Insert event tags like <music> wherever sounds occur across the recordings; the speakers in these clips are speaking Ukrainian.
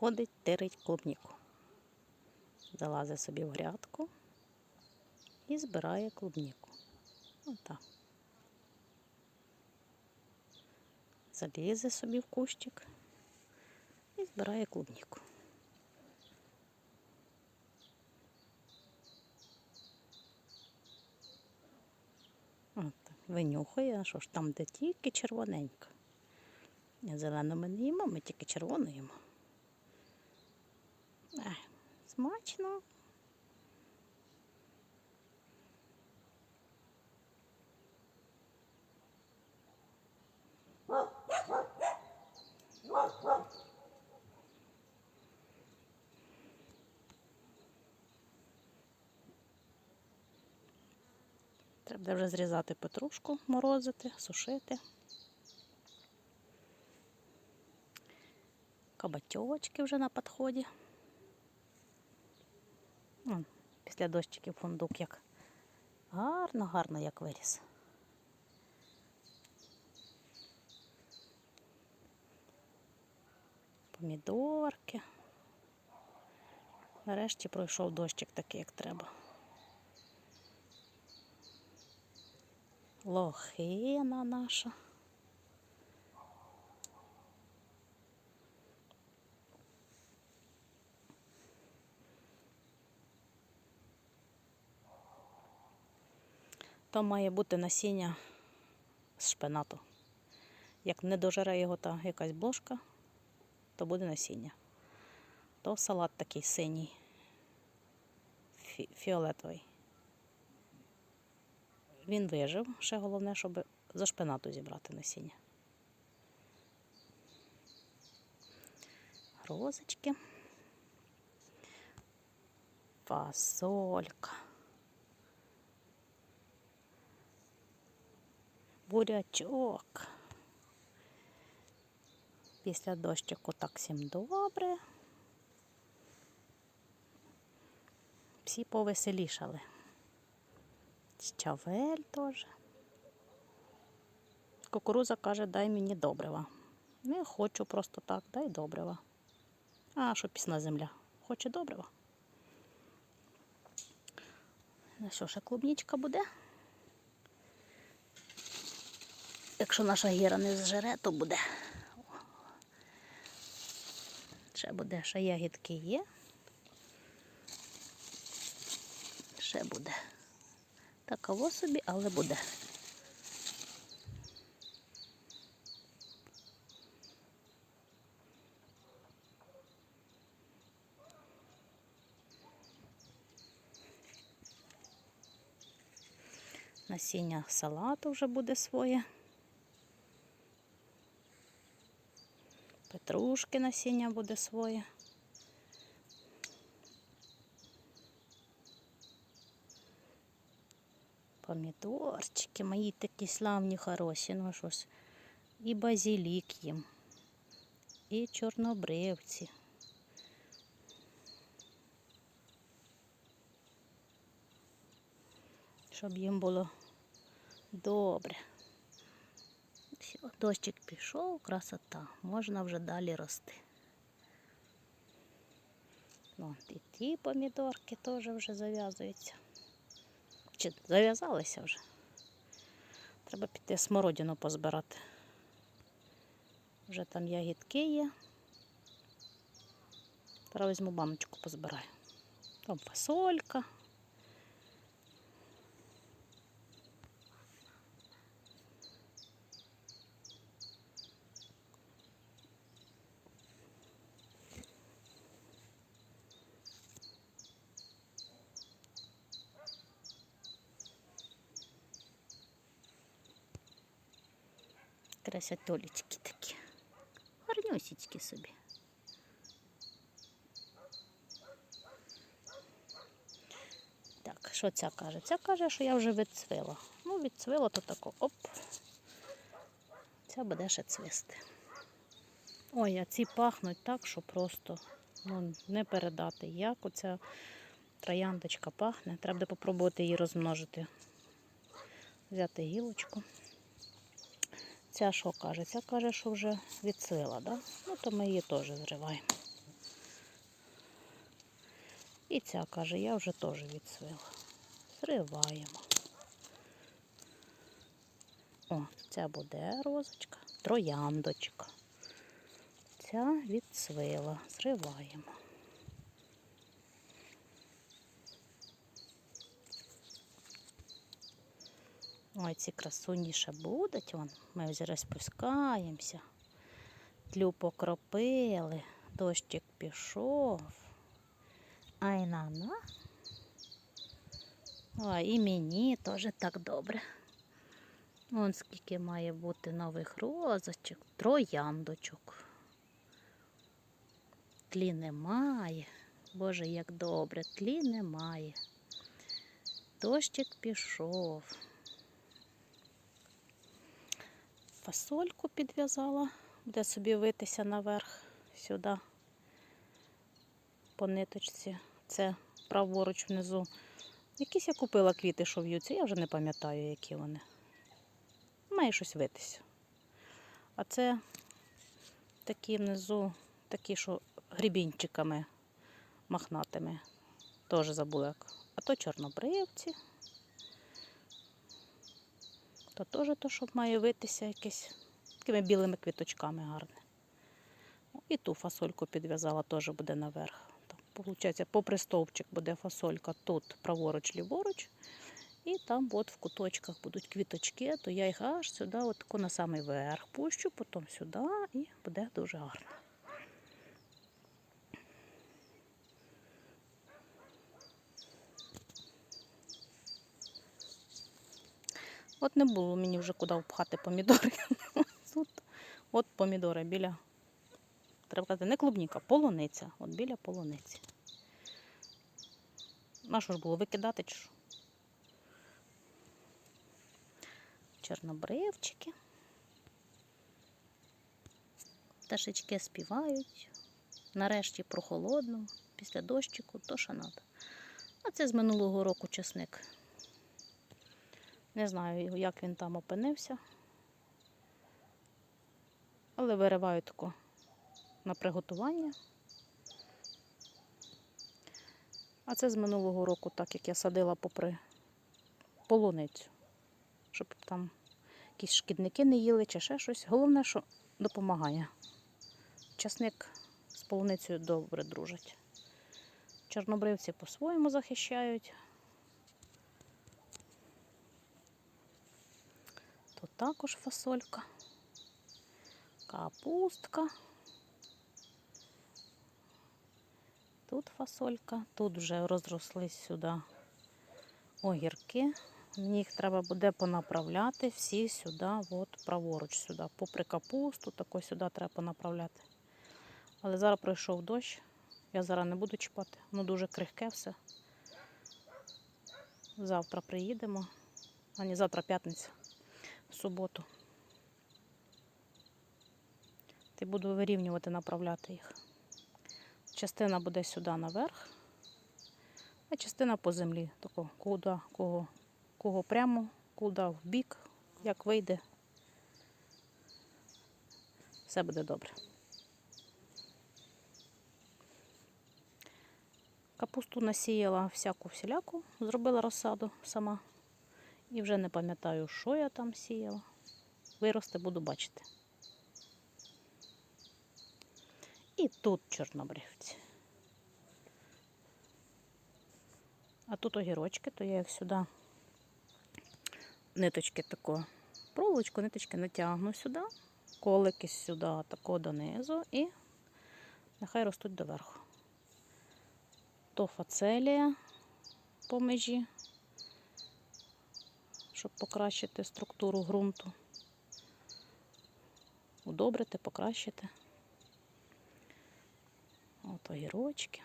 ходить, тирить клубніку. Залазить собі в грядку і збирає клубніку. Отак. Залізе собі в кущик і збирає клубніку. От, винюхає, а що ж там, де тільки червоненько. Зелену ми не їмо, ми тільки червону їмо. Ех, смачно. Треба вже зрізати петрушку, морозити, сушити. Кабатьовочки вже на підході. Вон, Після дощиків фундук як гарно, гарно як виріс. Помідорки. Нарешті пройшов дощик такий, як треба. Лохина наша. То має бути насіння з шпинату. Як не дожере його та якась блошка, то буде насіння. То салат такий синій, фі- фіолетовий. Він вижив. Ще головне, щоб за шпинату зібрати насіння. Розочки. Фасолька. Бурячок. Після дощику так всім добре. Всі повеселішали. Щавель теж. Кукуруза каже, дай мені добрива. Не хочу просто так, дай добрива. А що пісна земля? Хоче добрива. Ну що, ще клубнічка буде? Якщо наша гіра не зжере, то буде. Ще буде, ще ягідки є. Ще буде. Такаво собі, але буде. Насіння салату вже буде своє. Петрушки насіння буде своє. Помідорчики мої такі славні, хороші, ну щось. І базилік їм, і чорнобривці. Щоб їм було добре. Все, дощик пішов, красота. Можна вже далі рости. Вон, і ті помідорки теж вже зав'язуються. Чи зав'язалися вже? Треба піти смородину позбирати. Вже там ягідки є. Зараз візьму баночку позбираю. Там фасолька. Красотолечки такі. Гарнюсічки собі. Так, що ця каже? Ця каже, що я вже відцвила. Ну, відцвила, то тако оп. Ця буде ще цвисти. Ой, а ці пахнуть так, що просто ну, не передати. Як оця трояндочка пахне. Треба буде попробувати її розмножити. Взяти гілочку ця що каже? Ця каже, що вже відсила, да? ну то ми її теж зриваємо. І ця каже, я вже теж відсвила. Зриваємо. О, ця буде розочка, трояндочка. Ця відсвила. Зриваємо. Ой, ці красуні ще будуть. Вон. Ми вже розпускаємося. Тлю покропили, дощик пішов. Ай на на. Ой, і мені теж так добре. Вон скільки має бути нових розочок, трояндочок. Тлі немає. Боже, як добре, тлі немає. Дощик пішов. Фасольку підв'язала, буде собі витися наверх сюди по ниточці. Це праворуч внизу. Якісь я купила квіти, що в'ються, я вже не пам'ятаю, які вони. Має щось витися. А це такі внизу, такі, що грібінчиками махнатими. Теж забула. А то чорнобривці. То теж то, що має витися якесь такими білими квіточками гарне. І ту фасольку підв'язала, теж буде наверх. Получається, попри стовпчик буде фасолька тут праворуч, ліворуч. І там от в куточках будуть квіточки, то я їх аж сюди, от на самий верх пущу, потім сюди і буде дуже гарно. От не було мені вже куди впхати помідори. <laughs> Тут от помідори біля. Треба казати, не клубніка, полуниця. От біля полуниці. На що ж було викидати чи що? Чорнобривчики. Пташечки співають. Нарешті прохолодно, після дощику, то треба. А це з минулого року чесник. Не знаю, як він там опинився. Але вириваю тако на приготування. А це з минулого року, так як я садила попри полуницю, щоб там якісь шкідники не їли чи ще щось. Головне, що допомагає. Часник з полуницею добре дружить. Чорнобривці по-своєму захищають. Також фасолька, капустка. Тут фасолька, тут вже розрослись сюди огірки. Мені їх треба буде понаправляти всі сюди, от праворуч сюди. Попри капусту, тако сюди треба понаправляти. Але зараз пройшов дощ, я зараз не буду чіпати, воно дуже крихке все. Завтра приїдемо, а не завтра п'ятниця в суботу. Ти буду вирівнювати, направляти їх. Частина буде сюди наверх, а частина по землі. Тако, куди, кого, кого прямо, куди в бік, як вийде. Все буде добре. Капусту насіяла всяку всіляку, зробила розсаду сама. І вже не пам'ятаю, що я там сіяла. Виросте, буду бачити. І тут чорнобривці. А тут огірочки, то я їх сюди ниточки тако, проволочку, ниточки натягну сюди, колики сюди, тако донизу і нехай ростуть доверху. То фацелія по межі щоб покращити структуру ґрунту. Удобрити, покращити. От огірочки.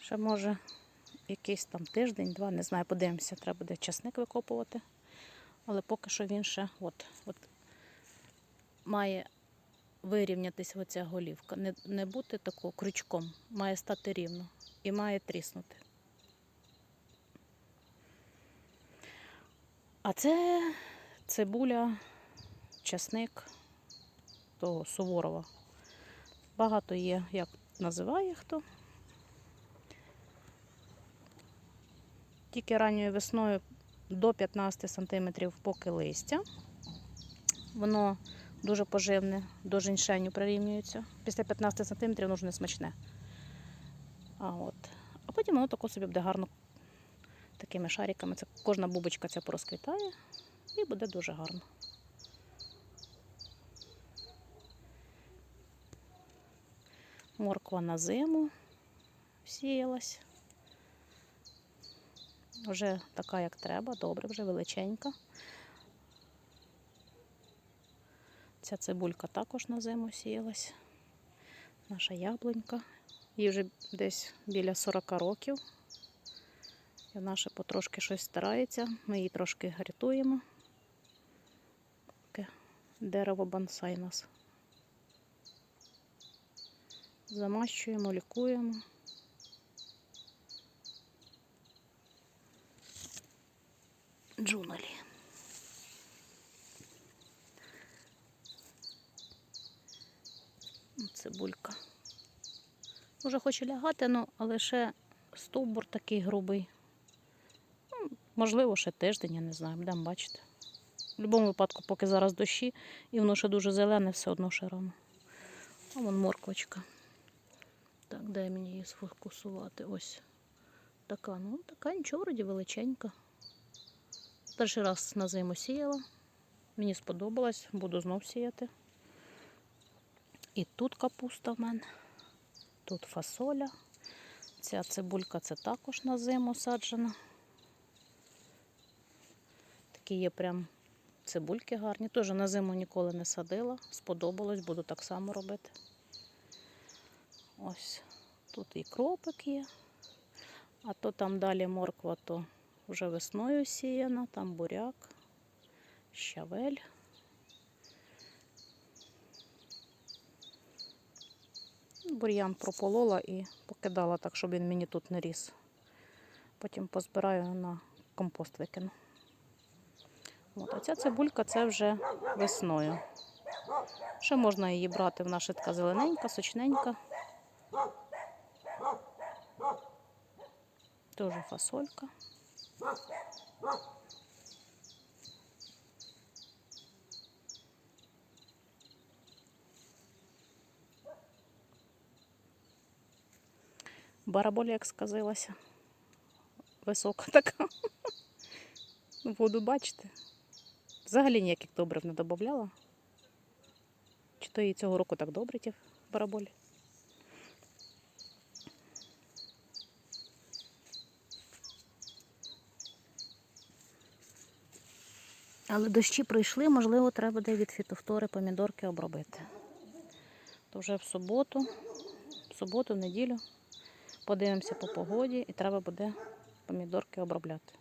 Ще може якийсь там тиждень-два, не знаю, подивимося, треба буде часник викопувати. Але поки що він ще от, от має вирівнятися оця голівка. Не, не бути тако крючком, має стати рівно і має тріснути. А це цибуля, часник, того Суворова. Багато є, як називає хто. Тільки ранньою весною до 15 см поки листя. Воно дуже поживне, до женьшеню прирівнюється. Після 15 см воно вже не смачне. А, от. а потім воно тако собі буде гарно такими шариками. Це кожна бубочка ця порозквітає і буде дуже гарно. Морква на зиму сіялась. Вже така, як треба, добре, вже величенька. Ця цибулька також на зиму сіялась. Наша яблунька. Їй вже десь біля 40 років. І наша потрошки щось старається. Ми її трошки рятуємо. Таке дерево бонсай нас. Замащуємо, лікуємо. Джуналі. Цибулька. Уже хоче лягати, ну, але ще стовбур такий грубий. Ну, можливо, ще тиждень, я не знаю, будемо бачити. В будь-якому випадку, поки зараз дощі, і воно ще дуже зелене, все одно ще рано. А вон морквочка. Так, де мені її сфокусувати? Ось така. Ну, така нічого, вроді величенька. Перший раз на зиму сіяла. Мені сподобалось, буду знов сіяти. І тут капуста в мене, тут фасоля. Ця цибулька це також на зиму саджена. Такі є прям цибульки гарні. Теж на зиму ніколи не садила. Сподобалось, буду так само робити. Ось тут і кропик є. А то там далі морква, то вже весною сіяна, там буряк, щавель. Бур'ян прополола і покидала так, щоб він мені тут не ріс. Потім позбираю на компост викину. От, а ця цибулька це вже весною. Ще можна її брати, вона ще така зелененька, сочненька. Тоже фасолька. Бараболя, як сказилася. Висока така. Воду бачите. Взагалі ніяких добрив не додавала. Чи то і цього року так добре ті бараболі? Але дощі пройшли, можливо, треба буде від фітофтори помідорки обробити. То вже в суботу, в суботу, в неділю подивимося по погоді і треба буде помідорки обробляти.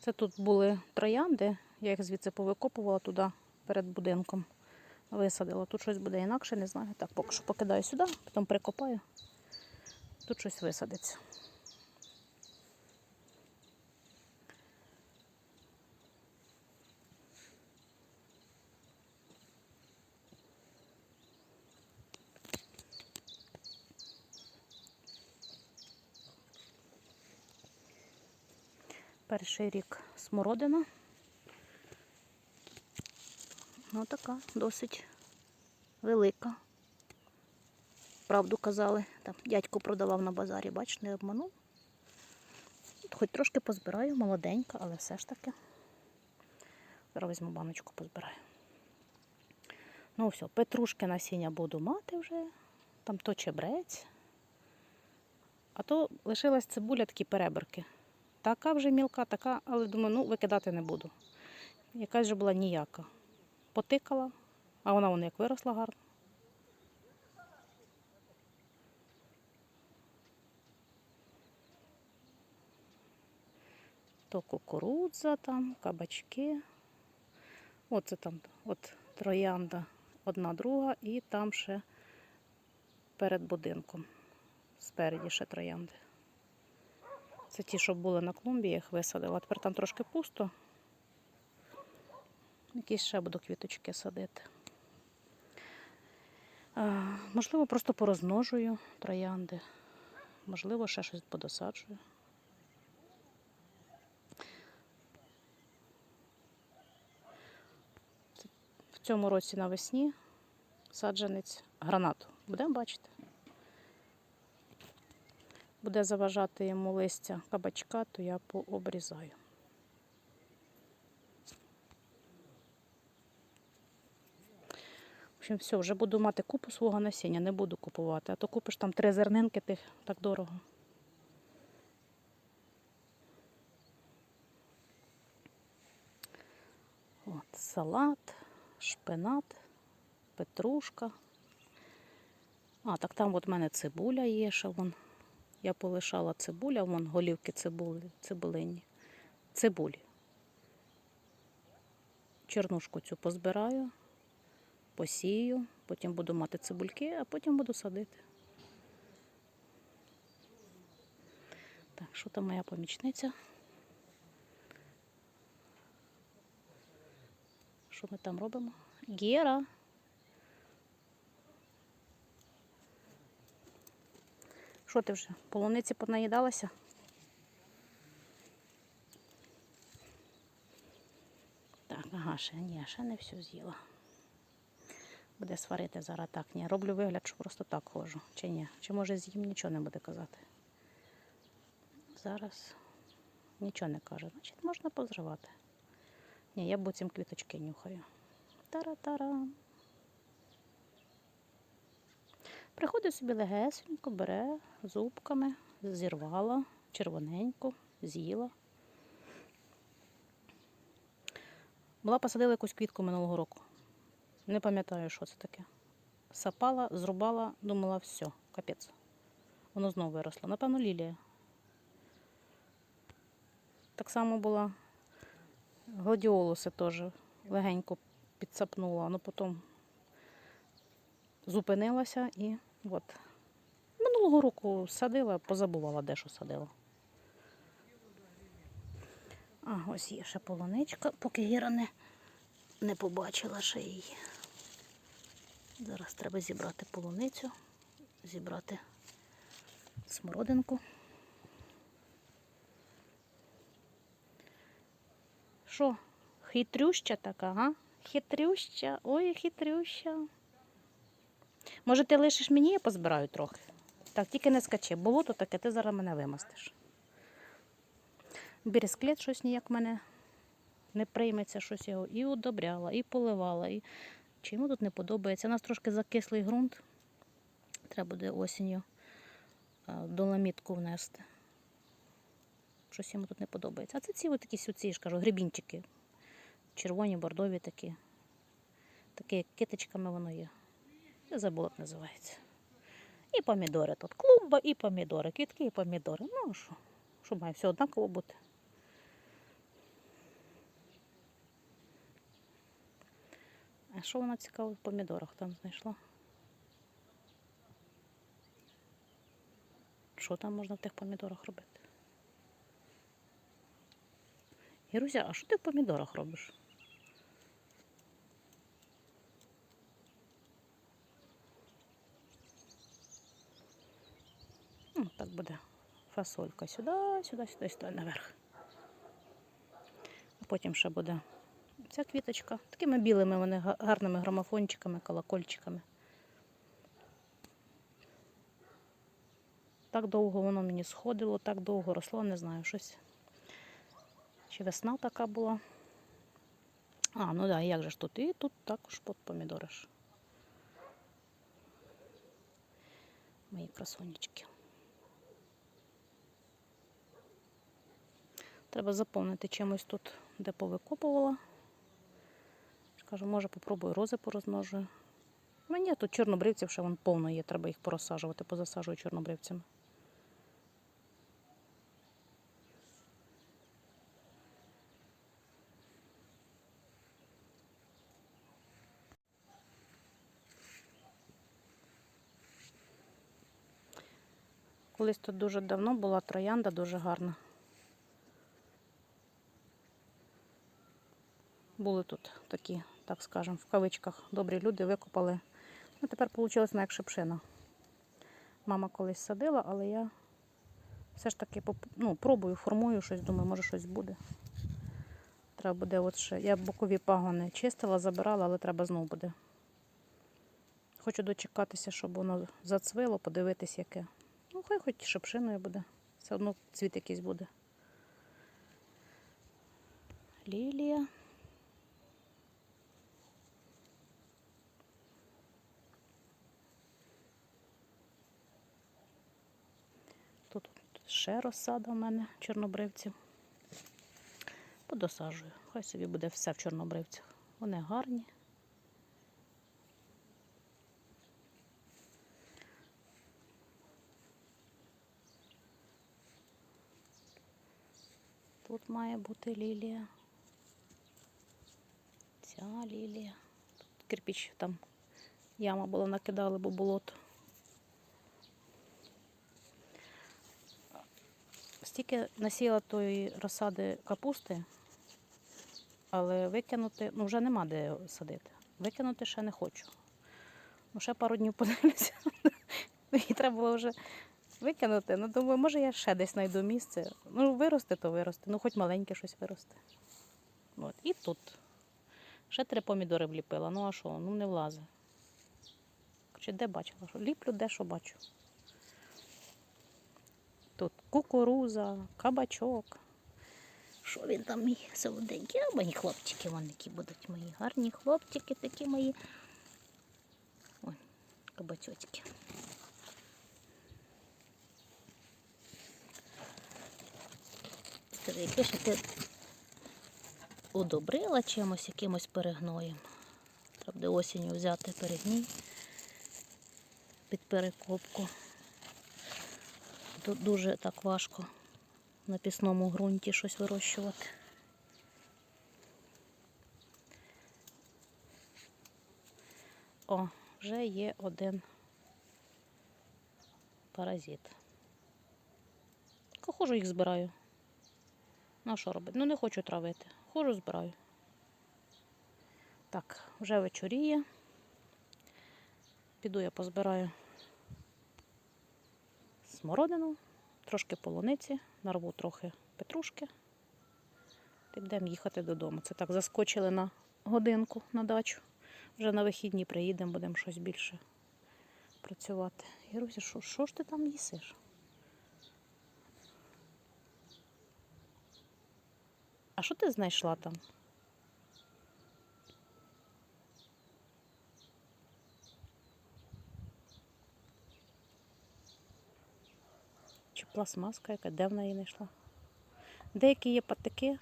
Це тут були троянди, я їх звідси повикопувала туди перед будинком. Висадила. Тут щось буде інакше, не знаю. Так, поки що покидаю сюди, потім прикопаю. Тут щось висадиться. Перший рік смородина. Ну така, досить велика. Правду казали, там дядько продавав на базарі, бач, не обманув. Хоч трошки позбираю, молоденька, але все ж таки. Зараз візьму баночку позбираю. Ну все, петрушки насіння буду мати вже, там то чебрець. А то лишилась цибуля такі перебірки. Така вже мілка, така, але думаю, ну викидати не буду. Якась вже була ніяка. Потикала, а вона вона як виросла гарно. То кукурудза там, кабачки. Оце там от троянда одна друга і там ще перед будинком. Спереді ще троянди. Це ті, що були на клумбі, я їх висадила. Тепер там трошки пусто. Якісь ще буду квіточки садити. Можливо, просто порозмножую троянди. Можливо, ще щось подосаджую. В цьому році навесні саджанець гранату. Будемо бачити. Буде заважати йому листя кабачка, то я пообрізаю. В общем, все, вже буду мати купу свого насіння, не буду купувати. А то купиш там три зернинки, тих так дорого. От, салат, шпинат, петрушка. А, так там от в мене цибуля є ще вон. Я полишала цибуля, вон голівки цибулі, цибулині. Цибулі. Чернушку цю позбираю, посію, потім буду мати цибульки, а потім буду садити. Так, що там моя помічниця? Що ми там робимо? Гера. Що ти вже? Полуниці понаїдалася? Так, ага, ще ні, ще не все з'їла. Буде сварити зараз так. Ні, роблю вигляд, що просто так ходжу. Чи ні? Чи може з'їм нічого не буде казати? Зараз нічого не каже. Значить, можна позривати. Ні, я буцім квіточки нюхаю. Тара-тара. Приходить собі легесенько, бере зубками, зірвала, червоненьку, з'їла. Була посадила якусь квітку минулого року. Не пам'ятаю, що це таке. Сапала, зрубала, думала, все, капець. Воно знову виросло. Напевно, лілія. Так само була гладіолуси теж легенько підсапнула, але потім зупинилася і от. Минулого року садила, позабувала, де що садила. А, ось є ще полуничка, поки Гіра не, не побачила ще її. Зараз треба зібрати полуницю, зібрати смородинку. Що, хитрюща така, га? Хитрюща, ой, хитрюща. Може, ти лишиш мені, я позбираю трохи. Так, тільки не скачи. Болото таке, ти зараз мене вимастиш. Бересклет щось ніяк мене не прийметься, щось його і удобряла, і поливала. І... Чи йому тут не подобається? У нас трошки закислий ґрунт. Треба буде осінню доломітку внести. Щось йому тут не подобається. А це ці якісь оці, ж кажу, грибінчики. Червоні, бордові такі. Такі як китичками воно є. Я забула, як називається. І помідори тут. Клумба і помідори. Квітки і помідори. Ну що? Що має все однаково бути. А що вона цікаво в помідорах там знайшла? Що там можна в тих помідорах робити? Іруся, а що ти в помідорах робиш? Так буде фасолька сюди, сюди, сюди, сюди, наверх. А потім ще буде ця квіточка. Такими білими вони гарними грамофончиками, колокольчиками. Так довго воно мені сходило, так довго росло, не знаю, щось. Чи весна така була. А, ну да, як же ж тут? І тут також под помідори ж. Мої красунечки. Треба заповнити чимось тут, де повикопувала. Кажу, може попробую рози порозмножую. Мені тут чорнобривців ще вон повно є, треба їх порозсаджувати, позасаджую чорнобривцями. Колись тут дуже давно була троянда дуже гарна. Були тут такі, так скажемо, в кавичках добрі люди викопали. Ну, тепер вийшло як шипшина. Мама колись садила, але я все ж таки ну, пробую, формую щось, думаю, може щось буде. Треба буде от ще. Я бокові пагони чистила, забирала, але треба знову буде. Хочу дочекатися, щоб воно зацвило, подивитись, яке. Ну, хай хоч шипшиною буде. Все одно цвіт якийсь буде. Лілія. Тут ще розсада в мене чорнобривців. Подосаджую. Хай собі буде все в чорнобривцях. Вони гарні. Тут має бути лілія. Ця лілія. Тут кирпіч там яма була накидали, бо болото. Стільки насіла тої розсади капусти, але викинути, ну вже нема де садити. Викинути ще не хочу. Ну, ще пару днів подивлюся. <laughs> Її треба було вже викинути. Ну, думаю, може я ще десь знайду місце. Ну, виросте, то виросте. Ну, хоч маленьке щось виросте. От. І тут. Ще три помідори вліпила. Ну а що? Ну не влазить. Короче, де бачила? Ліплю, де що бачу. Кукуруза, кабачок. Що він там мій солоденький? А мої хлопчики, вони які будуть мої гарні хлопчики, такі мої. Ой, кабачочки. Скажи, ще ти удобрила чимось, якимось перегноєм. Треба осінню взяти перегній під перекопку. Тут дуже так важко на пісному ґрунті щось вирощувати. О, вже є один паразит. Хожу їх збираю. Ну, що робити? Ну, не хочу травити. Хожу, збираю. Так, вже вечоріє. Піду я позбираю смородину, трошки полуниці, нарву трохи петрушки. Та будемо їхати додому. Це так заскочили на годинку на дачу. Вже на вихідні приїдемо, будемо щось більше працювати. Іруся, що, що ж ти там їсиш? А що ти знайшла там? Пластмаска яка, де вона її знайшла? Деякі є патики,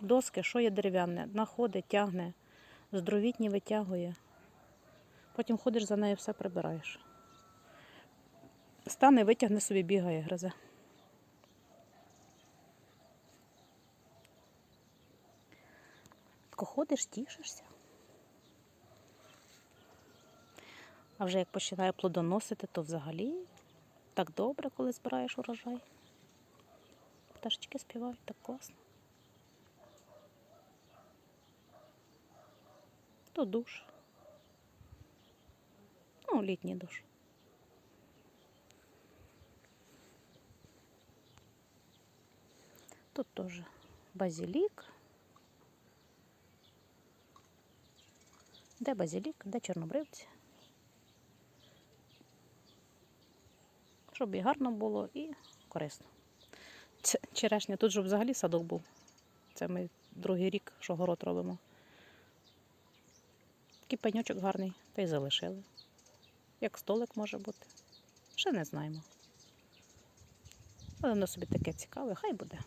доски, що є дерев'яне, находить, тягне, здровітні витягує. Потім ходиш за нею, все прибираєш. Стане, витягне собі, бігає, гризе. Тако ходиш, тішишся. А вже як починає плодоносити, то взагалі так добре, коли збираєш урожай. Пташечки співають так класно. То душ. Ну, літній душ. Тут теж базилік. Де базилік, де чорнобривці. Щоб і гарно було, і корисно. Це черешня, тут же взагалі садок був. Це ми другий рік, що город робимо. Такий пеньочок гарний, та й залишили. Як столик може бути. Ще не знаємо. Але воно собі таке цікаве, хай буде.